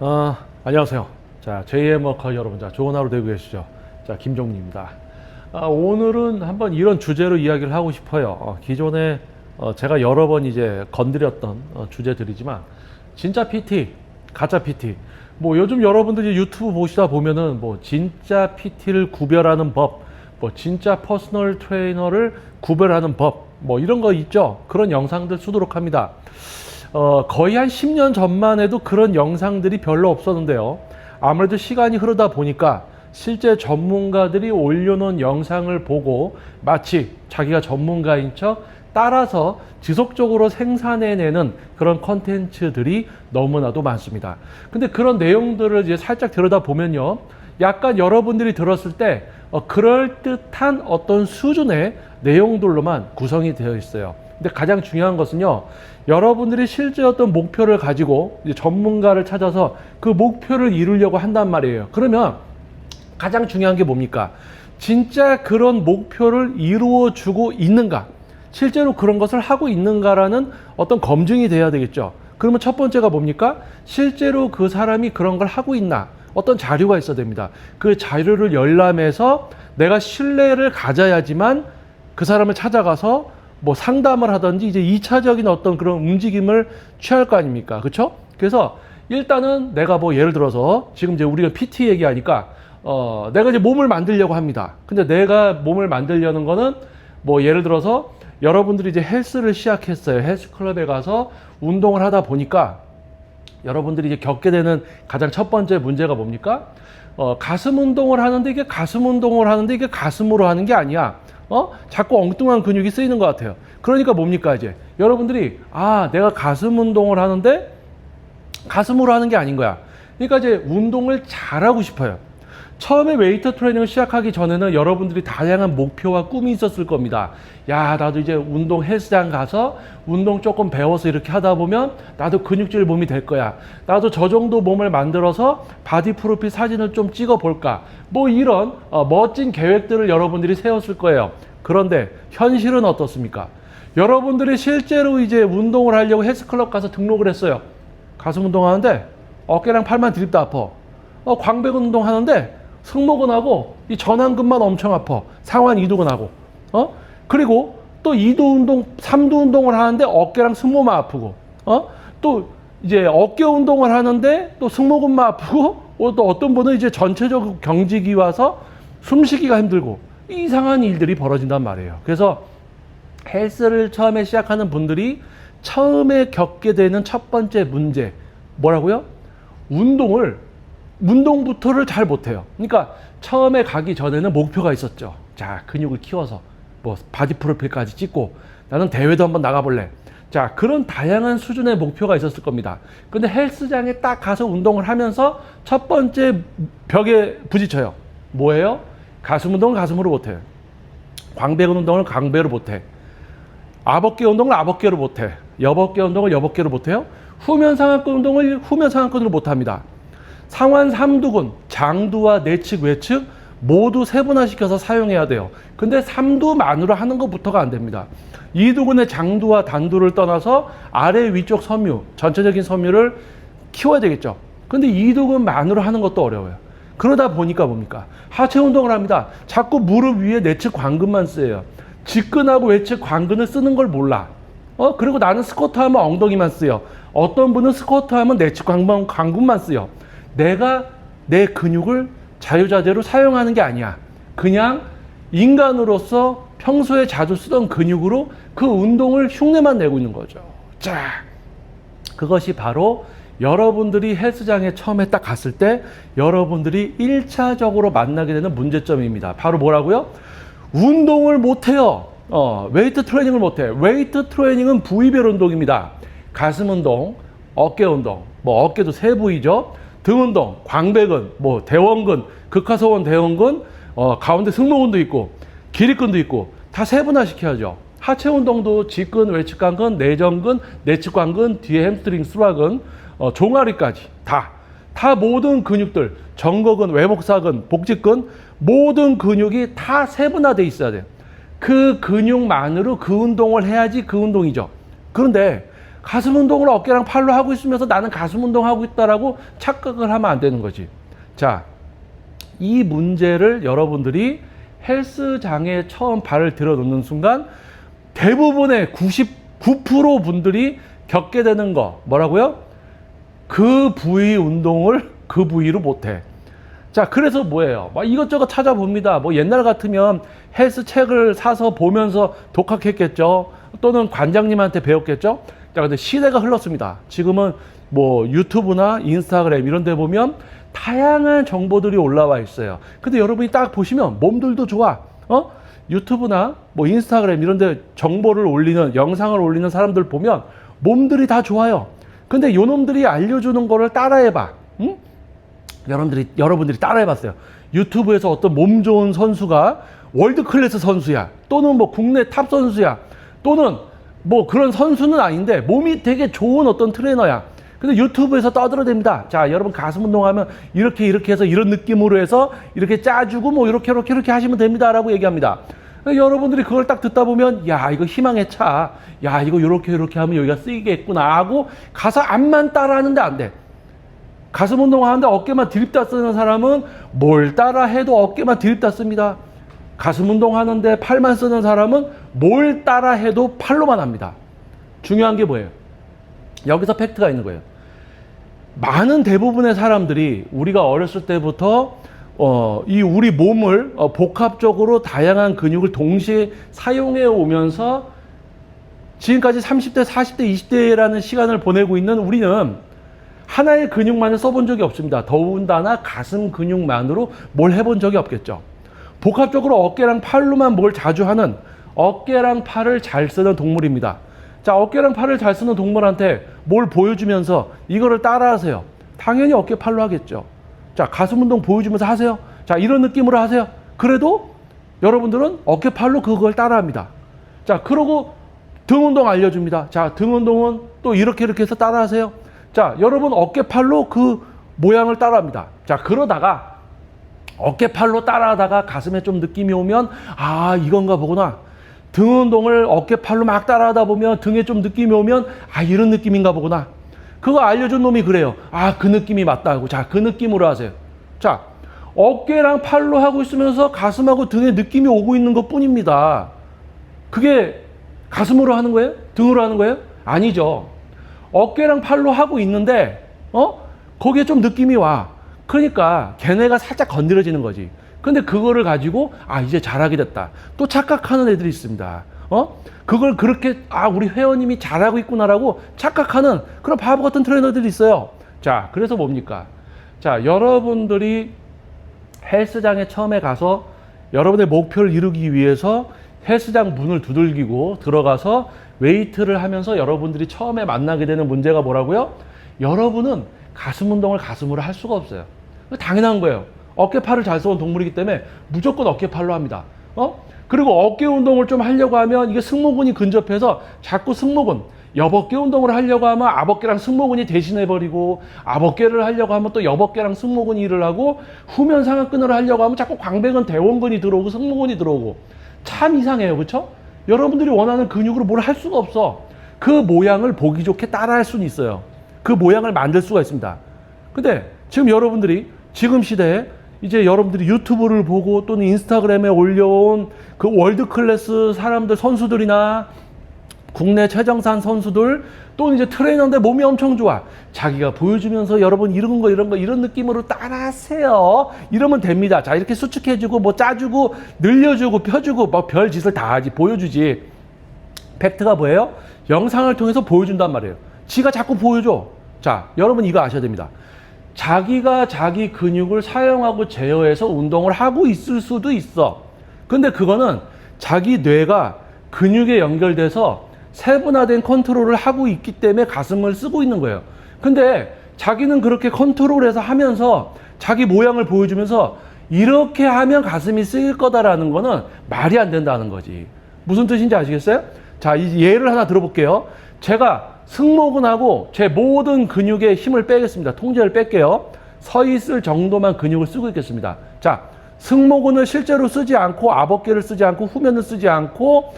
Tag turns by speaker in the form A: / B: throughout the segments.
A: 어, 안녕하세요. 자, 제2의 워커 여러분, 자, 좋은 하루 되고 계시죠? 자, 김종리입니다. 아, 오늘은 한번 이런 주제로 이야기를 하고 싶어요. 어, 기존에 어, 제가 여러 번 이제 건드렸던 어, 주제들이지만, 진짜 PT, 가짜 PT. 뭐 요즘 여러분들이 유튜브 보시다 보면은 뭐 진짜 PT를 구별하는 법, 뭐 진짜 퍼스널 트레이너를 구별하는 법, 뭐 이런 거 있죠? 그런 영상들 쓰도록 합니다. 어, 거의 한 10년 전만 해도 그런 영상들이 별로 없었는데요. 아무래도 시간이 흐르다 보니까 실제 전문가들이 올려놓은 영상을 보고 마치 자기가 전문가인 척 따라서 지속적으로 생산해내는 그런 컨텐츠들이 너무나도 많습니다. 근데 그런 내용들을 이제 살짝 들여다 보면요. 약간 여러분들이 들었을 때 어, 그럴듯한 어떤 수준의 내용들로만 구성이 되어 있어요. 근데 가장 중요한 것은요, 여러분들이 실제 어떤 목표를 가지고 전문가를 찾아서 그 목표를 이루려고 한단 말이에요. 그러면 가장 중요한 게 뭡니까? 진짜 그런 목표를 이루어 주고 있는가? 실제로 그런 것을 하고 있는가라는 어떤 검증이 돼야 되겠죠. 그러면 첫 번째가 뭡니까? 실제로 그 사람이 그런 걸 하고 있나? 어떤 자료가 있어야 됩니다. 그 자료를 열람해서 내가 신뢰를 가져야지만 그 사람을 찾아가서 뭐 상담을 하든지 이제 2차적인 어떤 그런 움직임을 취할 거 아닙니까? 그렇죠? 그래서 일단은 내가 뭐 예를 들어서 지금 이제 우리가 PT 얘기하니까 어 내가 이제 몸을 만들려고 합니다. 근데 내가 몸을 만들려는 거는 뭐 예를 들어서 여러분들이 이제 헬스를 시작했어요. 헬스 클럽에 가서 운동을 하다 보니까 여러분들이 이제 겪게 되는 가장 첫 번째 문제가 뭡니까? 어, 가슴 운동을 하는데 이게 가슴 운동을 하는데 이게 가슴으로 하는 게 아니야. 어? 자꾸 엉뚱한 근육이 쓰이는 것 같아요. 그러니까 뭡니까 이제 여러분들이 아 내가 가슴 운동을 하는데 가슴으로 하는 게 아닌 거야. 그러니까 이제 운동을 잘하고 싶어요. 처음에 웨이터 트레이닝을 시작하기 전에는 여러분들이 다양한 목표와 꿈이 있었을 겁니다. 야, 나도 이제 운동 헬스장 가서 운동 조금 배워서 이렇게 하다 보면 나도 근육질 몸이 될 거야. 나도 저 정도 몸을 만들어서 바디 프로필 사진을 좀 찍어 볼까. 뭐 이런 어, 멋진 계획들을 여러분들이 세웠을 거예요. 그런데 현실은 어떻습니까? 여러분들이 실제로 이제 운동을 하려고 헬스클럽 가서 등록을 했어요. 가슴 운동하는데 어깨랑 팔만 드립다 아파. 어, 광배근 운동 하는데 승모근 하고 이 전완근만 엄청 아파. 상완 이두근 하고. 어? 그리고 또 이두 운동, 삼두 운동을 하는데 어깨랑 승모만 아프고. 어? 또 이제 어깨 운동을 하는데 또 승모근만 아프고 어, 또 어떤 분은 이제 전체적 경직이 와서 숨쉬기가 힘들고 이상한 일들이 벌어진단 말이에요. 그래서 헬스를 처음에 시작하는 분들이 처음에 겪게 되는 첫 번째 문제 뭐라고요? 운동을 운동부터를 잘 못해요. 그러니까 처음에 가기 전에는 목표가 있었죠. 자 근육을 키워서 뭐 바디 프로필까지 찍고 나는 대회도 한번 나가볼래. 자 그런 다양한 수준의 목표가 있었을 겁니다. 근데 헬스장에 딱 가서 운동을 하면서 첫 번째 벽에 부딪혀요. 뭐예요? 가슴 운동을 가슴으로 못해요. 광배근 운동을 광배로 못해. 아버개 운동을 아버개로 못해. 여버개 운동을 여버개로 못해요. 후면 상완근 운동을 후면 상완근으로 못합니다. 상완 삼두근, 장두와 내측, 외측 모두 세분화시켜서 사용해야 돼요. 근데 삼두만으로 하는 것부터가 안 됩니다. 이두근의 장두와 단두를 떠나서 아래 위쪽 섬유, 전체적인 섬유를 키워야 되겠죠. 근데 이두근만으로 하는 것도 어려워요. 그러다 보니까 뭡니까? 하체 운동을 합니다. 자꾸 무릎 위에 내측 광근만 쓰여요. 직근하고 외측 광근을 쓰는 걸 몰라. 어, 그리고 나는 스쿼트 하면 엉덩이만 쓰여. 어떤 분은 스쿼트 하면 내측 광근, 광근만 쓰여. 내가 내 근육을 자유자재로 사용하는 게 아니야. 그냥 인간으로서 평소에 자주 쓰던 근육으로 그 운동을 흉내만 내고 있는 거죠. 자, 그것이 바로 여러분들이 헬스장에 처음에 딱 갔을 때 여러분들이 1차적으로 만나게 되는 문제점입니다. 바로 뭐라고요? 운동을 못해요. 어, 웨이트 트레이닝을 못해. 웨이트 트레이닝은 부위별 운동입니다. 가슴 운동, 어깨 운동, 뭐 어깨도 세 부위죠. 등 운동, 광배근, 뭐 대원근, 극하소원 대원근, 어, 가운데 승모근도 있고 기립근도 있고 다 세분화 시켜야죠. 하체 운동도 직근, 외측관근, 내전근, 내측관근, 뒤에 햄스트링, 수락근, 어, 종아리까지 다. 다 모든 근육들, 정거근, 외목사근, 복직근 모든 근육이 다 세분화돼 있어야 돼요. 그 근육만으로 그 운동을 해야지 그 운동이죠. 그런데 가슴 운동을 어깨랑 팔로 하고 있으면서 나는 가슴 운동하고 있다라고 착각을 하면 안 되는 거지. 자, 이 문제를 여러분들이 헬스장에 처음 발을 들여 놓는 순간 대부분의 99% 분들이 겪게 되는 거 뭐라고요? 그 부위 운동을 그 부위로 못해. 자, 그래서 뭐예요? 막 이것저것 찾아봅니다. 뭐 옛날 같으면 헬스 책을 사서 보면서 독학했겠죠. 또는 관장님한테 배웠겠죠. 자, 근데 시대가 흘렀습니다. 지금은 뭐 유튜브나 인스타그램 이런 데 보면 다양한 정보들이 올라와 있어요. 근데 여러분이 딱 보시면 몸들도 좋아. 어? 유튜브나 뭐 인스타그램 이런 데 정보를 올리는 영상을 올리는 사람들 보면 몸들이 다 좋아요. 근데 요놈들이 알려주는 거를 따라해 봐. 응? 여러분들이 여러분들이 따라해 봤어요. 유튜브에서 어떤 몸 좋은 선수가 월드 클래스 선수야, 또는 뭐 국내 탑 선수야, 또는 뭐 그런 선수는 아닌데 몸이 되게 좋은 어떤 트레이너야. 근데 유튜브에서 떠들어댑니다. 자, 여러분 가슴 운동하면 이렇게 이렇게 해서 이런 느낌으로 해서 이렇게 짜주고 뭐 이렇게 이렇게 이렇게 하시면 됩니다라고 얘기합니다. 여러분들이 그걸 딱 듣다 보면 야 이거 희망의 차, 야 이거 이렇게 이렇게 하면 여기가 쓰이겠구나 하고 가서 앞만 따라하는데 안 돼. 가슴 운동하는데 어깨만 드립다 쓰는 사람은 뭘 따라 해도 어깨만 드립다 씁니다. 가슴 운동하는데 팔만 쓰는 사람은 뭘 따라 해도 팔로만 합니다. 중요한 게 뭐예요? 여기서 팩트가 있는 거예요. 많은 대부분의 사람들이 우리가 어렸을 때부터 어, 이 우리 몸을 어, 복합적으로 다양한 근육을 동시에 사용해 오면서 지금까지 30대, 40대, 20대라는 시간을 보내고 있는 우리는 하나의 근육만을 써본 적이 없습니다. 더군다나 가슴 근육만으로 뭘 해본 적이 없겠죠. 복합적으로 어깨랑 팔로만 뭘 자주 하는 어깨랑 팔을 잘 쓰는 동물입니다. 자, 어깨랑 팔을 잘 쓰는 동물한테 뭘 보여주면서 이거를 따라하세요. 당연히 어깨 팔로 하겠죠. 자, 가슴 운동 보여주면서 하세요. 자, 이런 느낌으로 하세요. 그래도 여러분들은 어깨 팔로 그걸 따라합니다. 자, 그러고 등 운동 알려줍니다. 자, 등 운동은 또 이렇게 이렇게 해서 따라하세요. 자, 여러분 어깨 팔로 그 모양을 따라합니다. 자, 그러다가 어깨 팔로 따라하다가 가슴에 좀 느낌이 오면 아, 이건가 보구나. 등 운동을 어깨 팔로 막 따라하다 보면 등에 좀 느낌이 오면 아, 이런 느낌인가 보구나. 그거 알려준 놈이 그래요. 아, 그 느낌이 맞다고. 자, 그 느낌으로 하세요. 자, 어깨랑 팔로 하고 있으면서 가슴하고 등에 느낌이 오고 있는 것 뿐입니다. 그게 가슴으로 하는 거예요? 등으로 하는 거예요? 아니죠. 어깨랑 팔로 하고 있는데, 어? 거기에 좀 느낌이 와. 그러니까 걔네가 살짝 건드려지는 거지. 근데 그거를 가지고, 아, 이제 잘하게 됐다. 또 착각하는 애들이 있습니다. 어? 그걸 그렇게, 아, 우리 회원님이 잘하고 있구나라고 착각하는 그런 바보 같은 트레이너들이 있어요. 자, 그래서 뭡니까? 자, 여러분들이 헬스장에 처음에 가서 여러분의 목표를 이루기 위해서 헬스장 문을 두들기고 들어가서 웨이트를 하면서 여러분들이 처음에 만나게 되는 문제가 뭐라고요? 여러분은 가슴 운동을 가슴으로 할 수가 없어요. 당연한 거예요. 어깨팔을 잘 써온 동물이기 때문에 무조건 어깨팔로 합니다. 어? 그리고 어깨 운동을 좀 하려고 하면 이게 승모근이 근접해서 자꾸 승모근, 여벅깨 운동을 하려고 하면 앞어깨랑 승모근이 대신해버리고 앞어깨를 하려고 하면 또 여벅깨랑 승모근이 일을 하고 후면 상하근을 하려고 하면 자꾸 광배근 대원근이 들어오고 승모근이 들어오고 참 이상해요. 그렇죠? 여러분들이 원하는 근육으로 뭘 할 수가 없어. 그 모양을 보기 좋게 따라할 수는 있어요. 그 모양을 만들 수가 있습니다. 근데 지금 여러분들이 지금 시대에 이제 여러분들이 유튜브를 보고 또는 인스타그램에 올려온 그 월드 클래스 사람들 선수들이나 국내 최정산 선수들 또는 이제 트레이너인데 몸이 엄청 좋아. 자기가 보여주면서 여러분 이런 거 이런 거 이런 느낌으로 따라하세요. 이러면 됩니다. 자 이렇게 수축해주고 뭐 짜주고 늘려주고 펴주고 뭐별 짓을 다 하지 보여주지. 팩트가 뭐예요? 영상을 통해서 보여준단 말이에요. 지가 자꾸 보여줘. 자 여러분 이거 아셔야 됩니다. 자기가 자기 근육을 사용하고 제어해서 운동을 하고 있을 수도 있어. 근데 그거는 자기 뇌가 근육에 연결돼서 세분화된 컨트롤을 하고 있기 때문에 가슴을 쓰고 있는 거예요. 근데 자기는 그렇게 컨트롤해서 하면서 자기 모양을 보여주면서 이렇게 하면 가슴이 쓰일 거다라는 거는 말이 안 된다는 거지. 무슨 뜻인지 아시겠어요? 자, 이 예를 하나 들어볼게요. 제가 승모근하고 제 모든 근육에 힘을 빼겠습니다. 통제를 뺄게요. 서 있을 정도만 근육을 쓰고 있겠습니다. 자, 승모근을 실제로 쓰지 않고 앞어깨를 쓰지 않고 후면을 쓰지 않고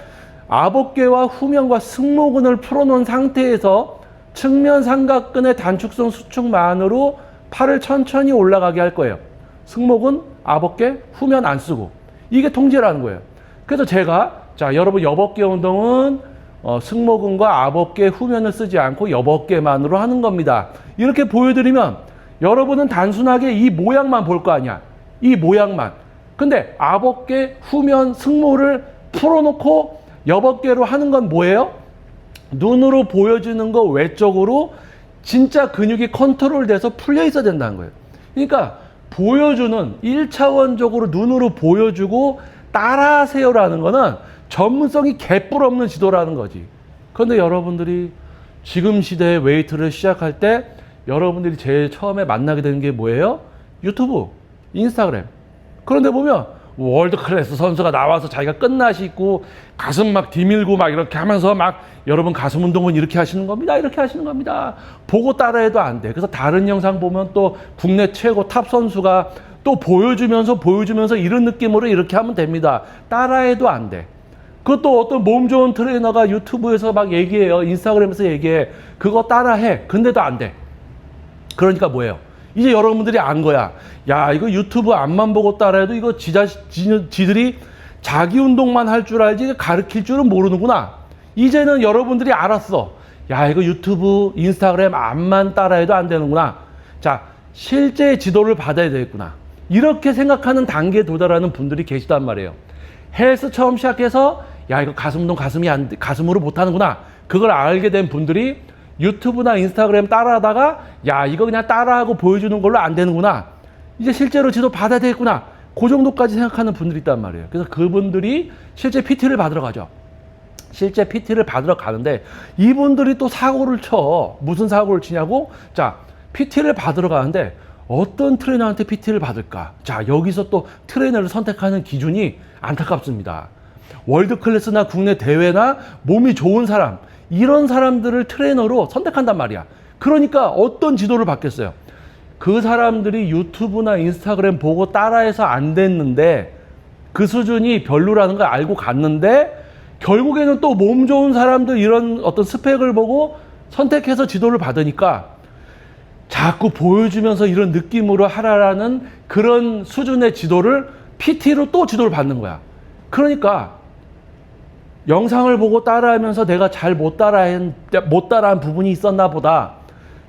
A: 앞어깨와 후면과 승모근을 풀어놓은 상태에서 측면 삼각근의 단축성 수축만으로 팔을 천천히 올라가게 할 거예요. 승모근, 앞어깨, 후면 안 쓰고. 이게 통제라는 거예요. 그래서 제가 자 여러분 여벅게 운동은 어, 승모근과 앞어깨, 후면을 쓰지 않고 여벅게만으로 하는 겁니다. 이렇게 보여드리면 여러분은 단순하게 이 모양만 볼 거 아니야. 이 모양만. 근데 앞어깨, 후면, 승모를 풀어놓고 여벅게로 하는 건 뭐예요? 눈으로 보여주는 거 외적으로 진짜 근육이 컨트롤돼서 풀려 있어야 된다는 거예요. 그러니까 보여주는 일차원적으로 눈으로 보여주고 따라하세요라는 거는 전문성이 개뿔 없는 지도라는 거지. 그런데 여러분들이 지금 시대에 웨이트를 시작할 때 여러분들이 제일 처음에 만나게 되는 게 뭐예요? 유튜브, 인스타그램. 그런데 보면 월드 클래스 선수가 나와서 자기가 끝나시 있고 가슴 막 디밀고 막 이렇게 하면서 막 여러분 가슴 운동은 이렇게 하시는 겁니다. 이렇게 하시는 겁니다. 보고 따라해도 안 돼. 그래서 다른 영상 보면 또 국내 최고 탑 선수가 또 보여주면서 보여주면서 이런 느낌으로 이렇게 하면 됩니다. 따라해도 안 돼. 그것도 어떤 몸 좋은 트레이너가 유튜브에서 막 얘기해요. 인스타그램에서 얘기해. 그거 따라해. 근데도 안 돼. 그러니까 뭐예요? 이제 여러분들이 안 거야. 야, 이거 유튜브 앞만 보고 따라해도 이거 지자, 지, 지들이 자기 운동만 할 줄 알지 가르칠 줄은 모르는구나. 이제는 여러분들이 알았어. 야, 이거 유튜브, 인스타그램 앞만 따라해도 안 되는구나. 자, 실제 지도를 받아야 되겠구나. 이렇게 생각하는 단계에 도달하는 분들이 계시단 말이에요. 헬스 처음 시작해서 야, 이거 가슴 운동 가슴이 안, 돼. 가슴으로 못 하는구나. 그걸 알게 된 분들이 유튜브나 인스타그램 따라하다가 야 이거 그냥 따라하고 보여주는 걸로 안 되는구나. 이제 실제로 지도 받아야 되겠구나. 그 정도까지 생각하는 분들이 있단 말이에요. 그래서 그분들이 실제 PT를 받으러 가죠. 실제 PT를 받으러 가는데 이분들이 또 사고를 쳐. 무슨 사고를 치냐고? 자 PT를 받으러 가는데 어떤 트레이너한테 PT를 받을까 자 여기서 또 트레이너를 선택하는 기준이 안타깝습니다 월드 클래스나 국내 대회나 몸이 좋은 사람 이런 사람들을 트레이너로 선택한단 말이야. 그러니까 어떤 지도를 받겠어요? 그 사람들이 유튜브나 인스타그램 보고 따라해서 안 됐는데 그 수준이 별로라는 걸 알고 갔는데 결국에는 또 몸 좋은 사람들 이런 어떤 스펙을 보고 선택해서 지도를 받으니까 자꾸 보여주면서 이런 느낌으로 하라라는 그런 수준의 지도를 PT로 또 지도를 받는 거야. 그러니까 영상을 보고 따라하면서 내가 잘 못 따라한 못 따라한 부분이 있었나 보다.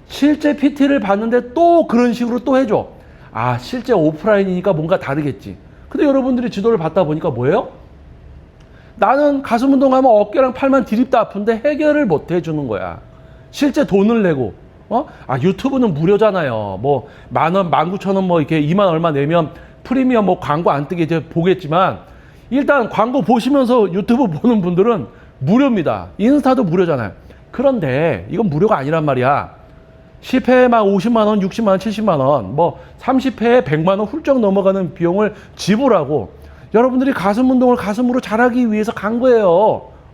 A: 실제 PT를 봤는데 또 그런 식으로 또 해줘. 아 실제 오프라인이니까 뭔가 다르겠지. 근데 여러분들이 지도를 받다 보니까 뭐예요? 나는 가슴 운동하면 어깨랑 팔만 디립다 아픈데 해결을 못 해주는 거야. 실제 돈을 내고, 어? 아, 유튜브는 무료잖아요. 뭐, 만 원, 만 구천 원, 뭐, 이렇게 이만 얼마 내면 프리미엄 뭐 광고 안 뜨게 이제 보겠지만, 일단 광고 보시면서 유튜브 보는 분들은 무료입니다. 인스타도 무료잖아요. 그런데 이건 무료가 아니란 말이야. 10회에 막 50만 원, 60만 원, 70만 원, 뭐 30회에 100만 원 훌쩍 넘어가는 비용을 지불하고 여러분들이 가슴 운동을 가슴으로 잘하기 위해서 간 거예요.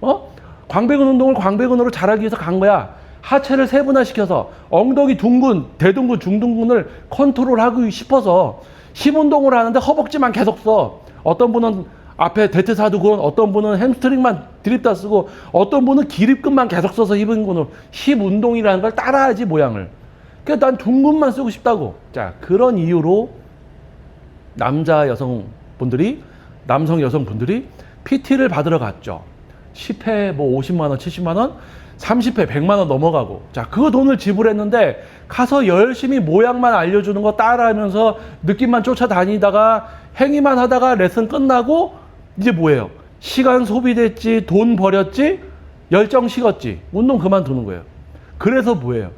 A: 어? 광배근 운동을 광배근으로 잘하기 위해서 간 거야. 하체를 세분화시켜서 엉덩이 둥근, 대둔근, 중둔근을 컨트롤하고 싶어서 힘 운동을 하는데 허벅지만 계속 써. 어떤 분은 앞에 대퇴사두근, 어떤 분은 햄스트링만 드립다 쓰고, 어떤 분은 기립근만 계속 써서 힙 운동을, 힙 운동이라는 걸 따라하지 모양을. 그래서 난 둥근만 쓰고 싶다고. 자, 그런 이유로 남자 여성분들이, 남성 여성분들이 PT를 받으러 갔죠. 10회 뭐 50만 원, 70만 원, 30회 100만 원 넘어가고. 자, 그 돈을 지불했는데 가서 열심히 모양만 알려주는 거 따라하면서 느낌만 쫓아다니다가 행위만 하다가 레슨 끝나고 이제 뭐예요? 시간 소비됐지, 돈 버렸지, 열정 식었지, 운동 그만두는 거예요. 그래서 뭐예요?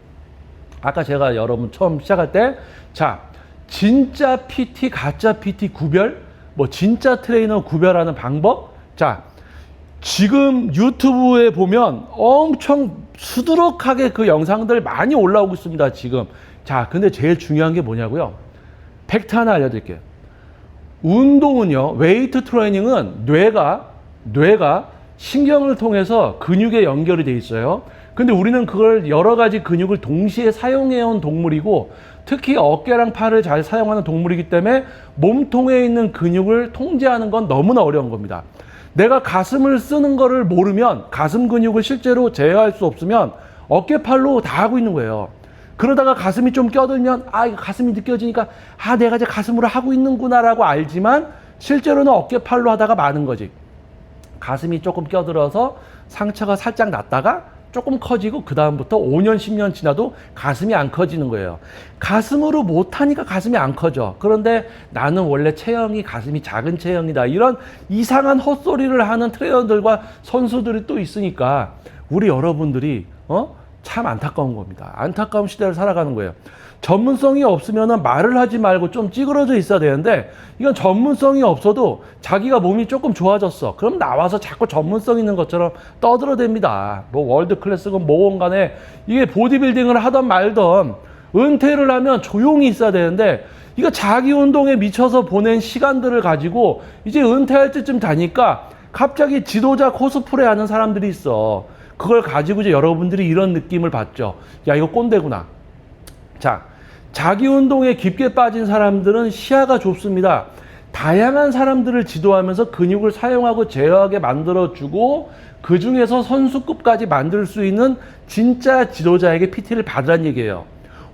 A: 아까 제가 여러분 처음 시작할 때, 자, 진짜 PT, 가짜 PT 구별, 뭐 진짜 트레이너 구별하는 방법, 자, 지금 유튜브에 보면 엄청 수두룩하게 그 영상들 많이 올라오고 있습니다, 지금. 자, 근데 제일 중요한 게 뭐냐고요? 팩트 하나 알려드릴게요. 운동은요, 웨이트 트레이닝은 뇌가, 뇌가 신경을 통해서 근육에 연결이 돼 있어요. 근데 우리는 그걸 여러 가지 근육을 동시에 사용해온 동물이고, 특히 어깨랑 팔을 잘 사용하는 동물이기 때문에 몸통에 있는 근육을 통제하는 건 너무나 어려운 겁니다. 내가 가슴을 쓰는 거를 모르면 가슴 근육을 실제로 제어할 수 없으면 어깨팔로 다 하고 있는 거예요. 그러다가 가슴이 좀 껴들면 아 가슴이 느껴지니까 아 내가 이제 가슴으로 하고 있는구나라고 알지만 실제로는 어깨팔로 하다가 마는 거지. 가슴이 조금 껴들어서 상처가 살짝 났다가 조금 커지고 그 다음부터 5년 10년 지나도 가슴이 안 커지는 거예요. 가슴으로 못하니까 가슴이 안 커져. 그런데 나는 원래 체형이 가슴이 작은 체형이다. 이런 이상한 헛소리를 하는 트레이너들과 선수들이 또 있으니까 우리 여러분들이 어? 참 안타까운 겁니다. 안타까운 시대를 살아가는 거예요. 전문성이 없으면 말을 하지 말고 좀 찌그러져 있어야 되는데 이건 전문성이 없어도 자기가 몸이 조금 좋아졌어. 그럼 나와서 자꾸 전문성 있는 것처럼 떠들어댑니다. 뭐 월드 클래스건 뭐건 간에 이게 보디빌딩을 하던 말던 은퇴를 하면 조용히 있어야 되는데 이거 자기 운동에 미쳐서 보낸 시간들을 가지고 이제 은퇴할 때쯤 다니까 갑자기 지도자 코스프레 하는 사람들이 있어. 그걸 가지고 이제 여러분들이 이런 느낌을 받죠. 야, 이거 꼰대구나. 자, 자기 운동에 깊게 빠진 사람들은 시야가 좁습니다. 다양한 사람들을 지도하면서 근육을 사용하고 제어하게 만들어주고 그 중에서 선수급까지 만들 수 있는 진짜 지도자에게 PT를 받으란 얘기예요.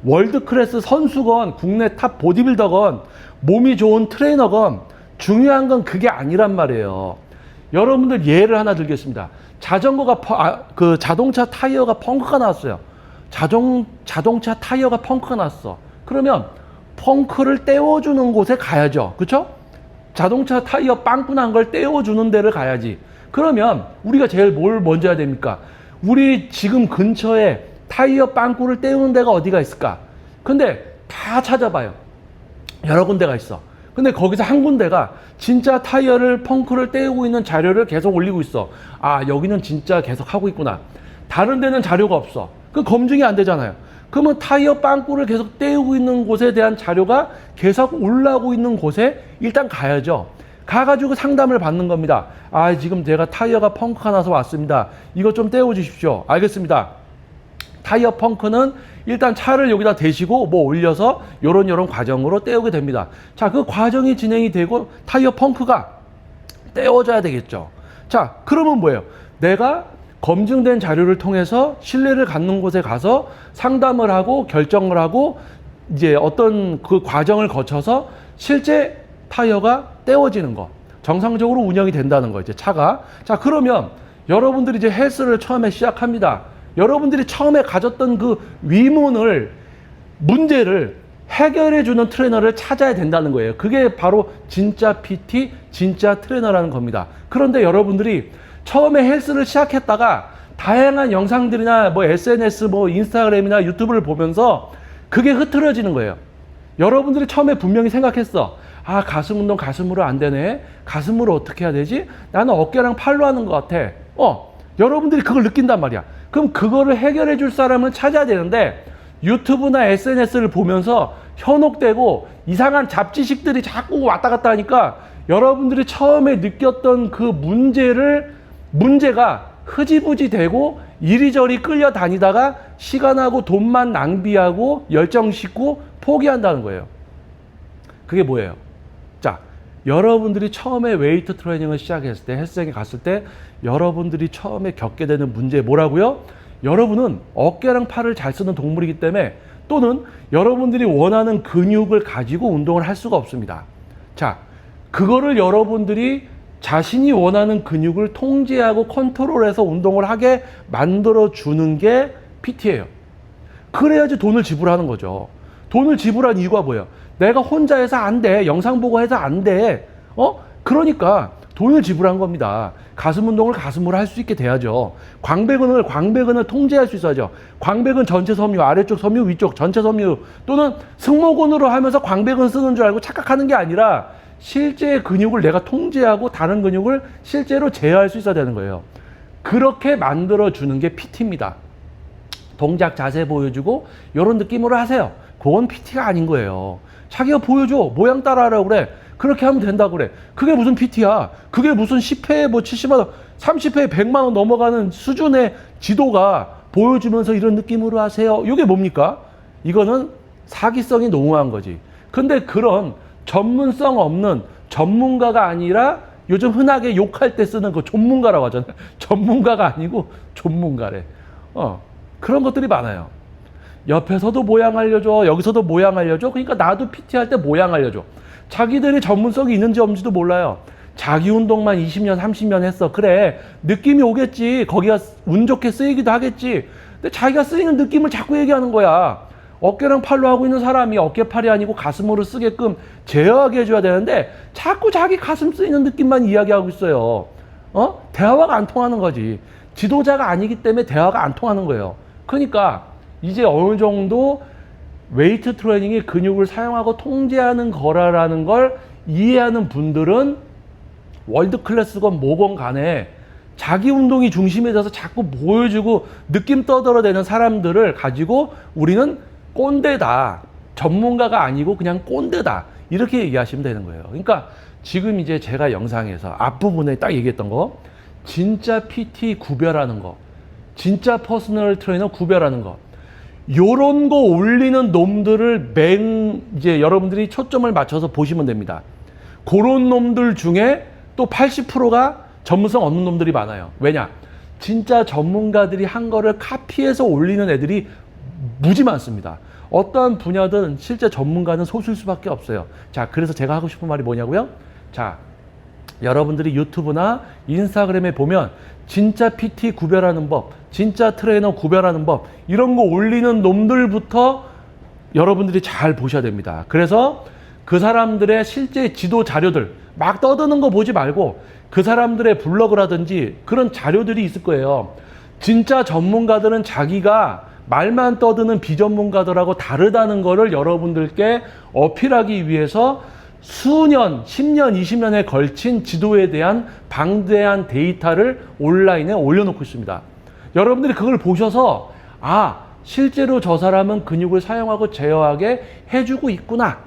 A: 월드 클래스 선수건 국내 탑 보디빌더건 몸이 좋은 트레이너건 중요한 건 그게 아니란 말이에요. 여러분들 예를 하나 들겠습니다. 자전거가 퍼- 아, 그 자동차 타이어가 펑크가 났어요. 자동 자동차 타이어가 펑크가 났어. 그러면 펑크를 떼어주는 곳에 가야죠. 그렇죠? 자동차 타이어 빵꾸 난 걸 떼어주는 데를 가야지. 그러면 우리가 제일 뭘 먼저 해야 됩니까? 우리 지금 근처에 타이어 빵꾸를 떼우는 데가 어디가 있을까? 근데 다 찾아봐요. 여러 군데가 있어. 근데 거기서 한 군데가 진짜 타이어를 펑크를 떼우고 있는 자료를 계속 올리고 있어. 아, 여기는 진짜 계속 하고 있구나. 다른 데는 자료가 없어. 그 검증이 안 되잖아요. 그러면 타이어 빵꾸를 계속 떼우고 있는 곳에 대한 자료가 계속 올라오고 있는 곳에 일단 가야죠. 가가지고 상담을 받는 겁니다. 아, 지금 제가 타이어가 펑크가 나서 왔습니다. 이거 좀 떼어 주십시오. 알겠습니다. 타이어 펑크는 일단 차를 여기다 대시고 뭐 올려서 요런 요런 과정으로 떼우게 됩니다. 자, 그 과정이 진행이 되고 타이어 펑크가 떼어져야 되겠죠. 자, 그러면 뭐예요? 내가 검증된 자료를 통해서 신뢰를 갖는 곳에 가서 상담을 하고 결정을 하고 이제 어떤 그 과정을 거쳐서 실제 타이어가 떼어지는 거. 정상적으로 운영이 된다는 거, 이제 차가. 자, 그러면 여러분들이 이제 헬스를 처음에 시작합니다. 여러분들이 처음에 가졌던 그 위문을, 문제를 해결해 주는 트레이너를 찾아야 된다는 거예요. 그게 바로 진짜 PT, 진짜 트레이너라는 겁니다. 그런데 여러분들이 처음에 헬스를 시작했다가 다양한 영상들이나 뭐 SNS, 뭐 인스타그램이나 유튜브를 보면서 그게 흐트러지는 거예요. 여러분들이 처음에 분명히 생각했어. 아, 가슴 운동 가슴으로 안 되네. 가슴으로 어떻게 해야 되지? 나는 어깨랑 팔로 하는 것 같아. 어, 여러분들이 그걸 느낀단 말이야. 그럼 그거를 해결해 줄 사람을 찾아야 되는데 유튜브나 SNS를 보면서 현혹되고 이상한 잡지식들이 자꾸 왔다 갔다 하니까 여러분들이 처음에 느꼈던 그 문제를 문제가 흐지부지 되고 이리저리 끌려다니다가 시간하고 돈만 낭비하고 열정 싣고 포기한다는 거예요. 그게 뭐예요? 자, 여러분들이 처음에 웨이트 트레이닝을 시작했을 때 헬스장에 갔을 때 여러분들이 처음에 겪게 되는 문제 뭐라고요? 여러분은 어깨랑 팔을 잘 쓰는 동물이기 때문에 또는 여러분들이 원하는 근육을 가지고 운동을 할 수가 없습니다. 자, 그거를 여러분들이 자신이 원하는 근육을 통제하고 컨트롤해서 운동을 하게 만들어 주는 게 PT예요. 그래야지 돈을 지불하는 거죠. 돈을 지불한 이유가 뭐예요? 내가 혼자 해서 안 돼. 영상 보고 해서 안 돼. 어? 그러니까 돈을 지불한 겁니다. 가슴 운동을 가슴으로 할 수 있게 돼야죠. 광배근을 광배근을 통제할 수 있어야죠. 광배근 전체 섬유, 아래쪽 섬유, 위쪽 전체 섬유 또는 승모근으로 하면서 광배근 쓰는 줄 알고 착각하는 게 아니라 실제 근육을 내가 통제하고 다른 근육을 실제로 제어할 수 있어야 되는 거예요. 그렇게 만들어 주는 게 PT입니다. 동작 자세 보여주고 이런 느낌으로 하세요. 그건 PT가 아닌 거예요. 자기가 보여줘. 모양 따라하라고 그래. 그렇게 하면 된다고 그래. 그게 무슨 PT야? 그게 무슨 10회에 뭐 70만 원, 30회에 100만 원 넘어가는 수준의 지도가 보여주면서 이런 느낌으로 하세요. 이게 뭡니까? 이거는 사기성이 농후한 거지. 근데 그런 전문성 없는 전문가가 아니라 요즘 흔하게 욕할 때 쓰는 그 전문가라고 하잖아요. 전문가가 아니고 전문가래. 어. 그런 것들이 많아요. 옆에서도 모양 알려줘, 여기서도 모양 알려줘. 그러니까 나도 PT 할 때 모양 알려줘. 자기들이 전문성이 있는지 없는지도 몰라요. 자기 운동만 20년, 30년 했어. 그래. 느낌이 오겠지. 거기가 운 좋게 쓰이기도 하겠지. 근데 자기가 쓰이는 느낌을 자꾸 얘기하는 거야. 어깨랑 팔로 하고 있는 사람이 어깨팔이 아니고 가슴으로 쓰게끔 제어하게 해줘야 되는데 자꾸 자기 가슴 쓰이는 느낌만 이야기하고 있어요. 어? 대화가 안 통하는 거지. 지도자가 아니기 때문에 대화가 안 통하는 거예요. 그러니까 이제 어느 정도 웨이트 트레이닝이 근육을 사용하고 통제하는 거라라는 걸 이해하는 분들은 월드 클래스건 뭐건 간에 자기 운동이 중심에 져서 자꾸 보여주고 느낌 떠들어대는 사람들을 가지고 우리는 꼰대다. 전문가가 아니고 그냥 꼰대다. 이렇게 얘기하시면 되는 거예요. 그러니까 지금 이제 제가 영상에서 앞부분에 딱 얘기했던 거 진짜 PT 구별하는 거 진짜 퍼스널 트레이너 구별하는 거 요런 거 올리는 놈들을 맹 이제 여러분들이 초점을 맞춰서 보시면 됩니다. 그런 놈들 중에 또 80%가 전문성 없는 놈들이 많아요. 왜냐? 진짜 전문가들이 한 거를 카피해서 올리는 애들이 무지 많습니다. 어떠한 분야든 실제 전문가는 소수일 수밖에 없어요. 자, 그래서 제가 하고 싶은 말이 뭐냐고요? 자, 여러분들이 유튜브나 인스타그램에 보면 진짜 PT 구별하는 법, 진짜 트레이너 구별하는 법, 이런 거 올리는 놈들부터 여러분들이 잘 보셔야 됩니다. 그래서 그 사람들의 실제 지도 자료들 막 떠드는 거 보지 말고 그 사람들의 블로그라든지 그런 자료들이 있을 거예요. 진짜 전문가들은 자기가 말만 떠드는 비전문가들하고 다르다는 거를 여러분들께 어필하기 위해서 수년, 10년, 20년에 걸친 지도에 대한 방대한 데이터를 온라인에 올려놓고 있습니다. 여러분들이 그걸 보셔서 아, 실제로 저 사람은 근육을 사용하고 제어하게 해주고 있구나.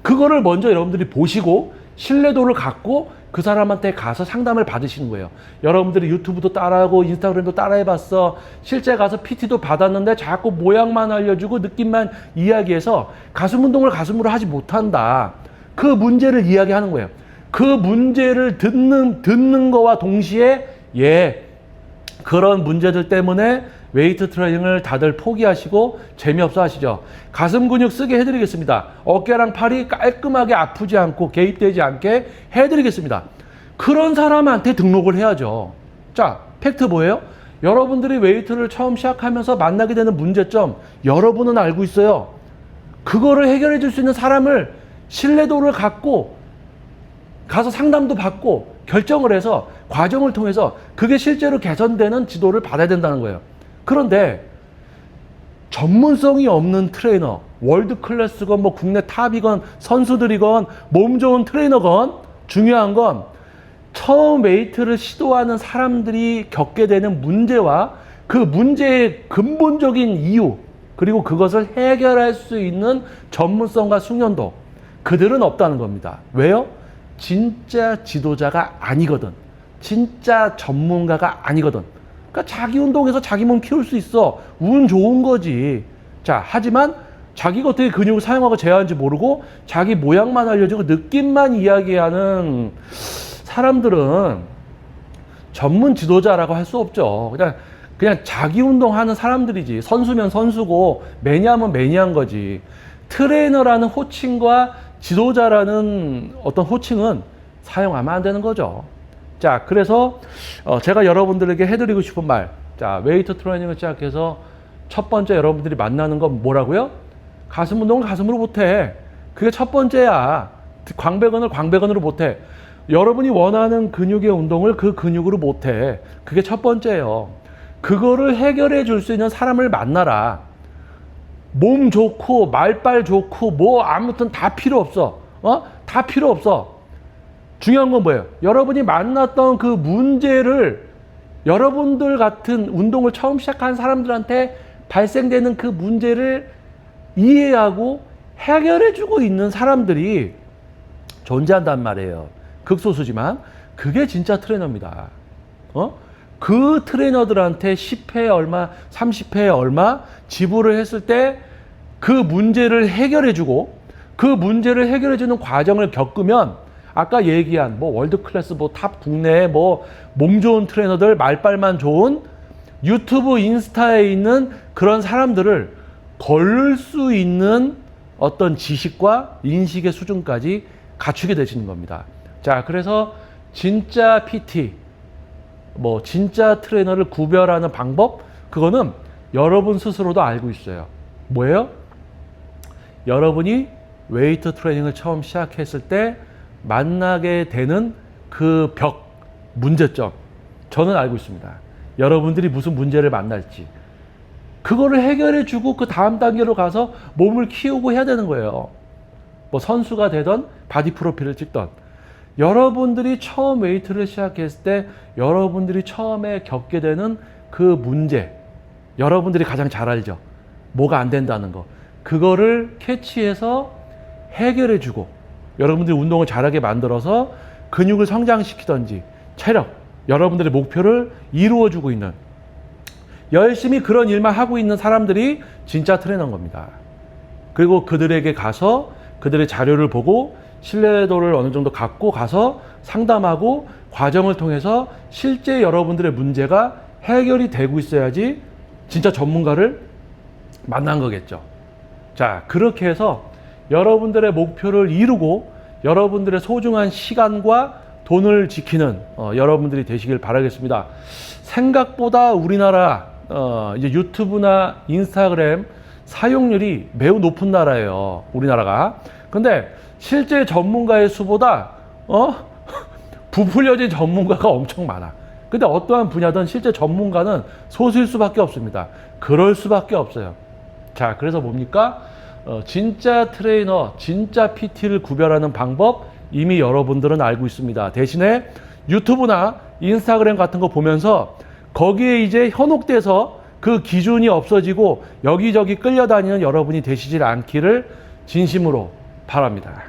A: 그거를 먼저 여러분들이 보시고 신뢰도를 갖고 그 사람한테 가서 상담을 받으시는 거예요. 여러분들이 유튜브도 따라하고 인스타그램도 따라해봤어. 실제 가서 PT도 받았는데 자꾸 모양만 알려주고 느낌만 이야기해서 가슴 운동을 가슴으로 하지 못한다. 그 문제를 이야기하는 거예요. 그 문제를 듣는 듣는 거와 동시에 예 그런 문제들 때문에 웨이트 트레이닝을 다들 포기하시고 재미없어 하시죠. 가슴 근육 쓰게 해드리겠습니다. 어깨랑 팔이 깔끔하게 아프지 않고 개입되지 않게 해드리겠습니다. 그런 사람한테 등록을 해야죠. 자, 팩트 뭐예요? 여러분들이 웨이트를 처음 시작하면서 만나게 되는 문제점 여러분은 알고 있어요. 그거를 해결해 줄 수 있는 사람을 신뢰도를 갖고 가서 상담도 받고 결정을 해서 과정을 통해서 그게 실제로 개선되는 지도를 받아야 된다는 거예요. 그런데 전문성이 없는 트레이너, 월드 클래스건 뭐 국내 탑이건 선수들이건 몸 좋은 트레이너건 중요한 건 처음 웨이트를 시도하는 사람들이 겪게 되는 문제와 그 문제의 근본적인 이유 그리고 그것을 해결할 수 있는 전문성과 숙련도 그들은 없다는 겁니다. 왜요? 진짜 지도자가 아니거든. 진짜 전문가가 아니거든. 그러니까 자기 운동에서 자기 몸 키울 수 있어. 운 좋은 거지. 자, 하지만 자기가 어떻게 근육을 사용하고 제어하는지 모르고 자기 모양만 알려주고 느낌만 이야기하는 사람들은 전문 지도자라고 할 수 없죠. 그냥 그냥 자기 운동하는 사람들이지. 선수면 선수고 매니아면 매니아인 거지. 트레이너라는 호칭과 지도자라는 어떤 호칭은 사용하면 안 되는 거죠. 자, 그래서 어, 제가 여러분들에게 해드리고 싶은 말. 자, 웨이트 트레이닝을 시작해서 첫 번째 여러분들이 만나는 건 뭐라고요? 가슴 운동을 가슴으로 못해. 그게 첫 번째야. 광배근을 광배근으로 못해. 여러분이 원하는 근육의 운동을 그 근육으로 못해. 그게 첫 번째예요. 그거를 해결해 줄 수 있는 사람을 만나라. 몸 좋고 말빨 좋고 뭐 아무튼 다 필요 없어. 어? 다 필요 없어. 중요한 건 뭐예요? 여러분이 만났던 그 문제를 여러분들 같은 운동을 처음 시작한 사람들한테 발생되는 그 문제를 이해하고 해결해 주고 있는 사람들이 존재한단 말이에요. 극소수지만 그게 진짜 트레이너입니다. 어? 그 트레이너들한테 10회 얼마, 30회 얼마 지불을 했을 때 그 문제를 해결해 주고 그 문제를 해결해 주는 과정을 겪으면 아까 얘기한 뭐 월드 클래스 뭐 탑 국내 뭐 몸 좋은 트레이너들 말빨만 좋은 유튜브, 인스타에 있는 그런 사람들을 걸을 수 있는 어떤 지식과 인식의 수준까지 갖추게 되시는 겁니다. 자, 그래서 진짜 PT, 뭐 진짜 트레이너를 구별하는 방법 그거는 여러분 스스로도 알고 있어요. 뭐예요? 여러분이 웨이트 트레이닝을 처음 시작했을 때 만나게 되는 그 벽, 문제점 저는 알고 있습니다. 여러분들이 무슨 문제를 만날지 그거를 해결해 주고 그 다음 단계로 가서 몸을 키우고 해야 되는 거예요. 뭐 선수가 되던 바디 프로필을 찍던 여러분들이 처음 웨이트를 시작했을 때 여러분들이 처음에 겪게 되는 그 문제 여러분들이 가장 잘 알죠. 뭐가 안 된다는 거. 그거를 캐치해서 해결해 주고 여러분들이 운동을 잘하게 만들어서 근육을 성장시키던지 체력 여러분들의 목표를 이루어 주고 있는 열심히 그런 일만 하고 있는 사람들이 진짜 트레이너인 겁니다. 그리고 그들에게 가서 그들의 자료를 보고 신뢰도를 어느 정도 갖고 가서 상담하고 과정을 통해서 실제 여러분들의 문제가 해결이 되고 있어야지 진짜 전문가를 만난 거겠죠. 자, 그렇게 해서 여러분들의 목표를 이루고 여러분들의 소중한 시간과 돈을 지키는 어, 여러분들이 되시길 바라겠습니다. 생각보다 우리나라 어, 이제 유튜브나 인스타그램 사용률이 매우 높은 나라예요. 우리나라가. 근데 실제 전문가의 수보다 어? 부풀려진 전문가가 엄청 많아. 근데 어떠한 분야든 실제 전문가는 소수일 수밖에 없습니다. 그럴 수밖에 없어요. 자, 그래서 뭡니까? 어, 진짜 트레이너, 진짜 PT를 구별하는 방법 이미 여러분들은 알고 있습니다. 대신에 유튜브나 인스타그램 같은 거 보면서 거기에 이제 현혹돼서 그 기준이 없어지고 여기저기 끌려다니는 여러분이 되시질 않기를 진심으로 바랍니다.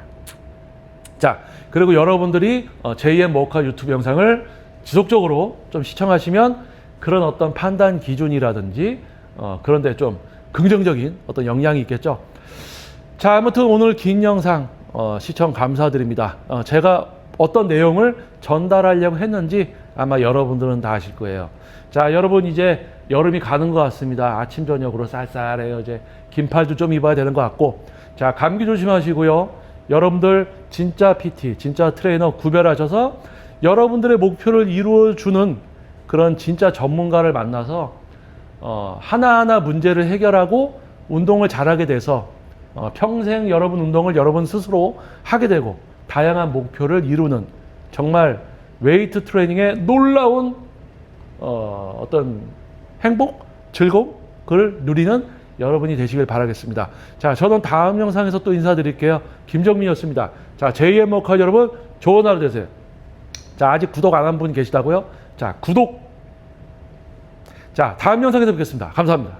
A: 자, 그리고 여러분들이 어, JM 모카 유튜브 영상을 지속적으로 좀 시청하시면 그런 어떤 판단 기준이라든지 어, 그런데 좀 긍정적인 어떤 영향이 있겠죠. 자, 아무튼 오늘 긴 영상 어, 시청 감사드립니다. 어, 제가 어떤 내용을 전달하려고 했는지 아마 여러분들은 다 아실 거예요. 자, 여러분 이제 여름이 가는 것 같습니다. 아침 저녁으로 쌀쌀해요. 이제 긴팔도 좀 입어야 되는 것 같고. 자, 감기 조심하시고요. 여러분들 진짜 PT, 진짜 트레이너 구별하셔서 여러분들의 목표를 이루어 주는 그런 진짜 전문가를 만나서 어, 하나하나 문제를 해결하고 운동을 잘하게 돼서 어, 평생 여러분 운동을 여러분 스스로 하게 되고 다양한 목표를 이루는 정말 웨이트 트레이닝의 놀라운 어, 어떤 행복, 즐거움, 그걸 누리는 여러분이 되시길 바라겠습니다. 자, 저는 다음 영상에서 또 인사드릴게요. 김정민이었습니다. 자, JM 워커 여러분, 좋은 하루 되세요. 자, 아직 구독 안 한 분 계시다고요? 자, 구독. 자, 다음 영상에서 뵙겠습니다. 감사합니다.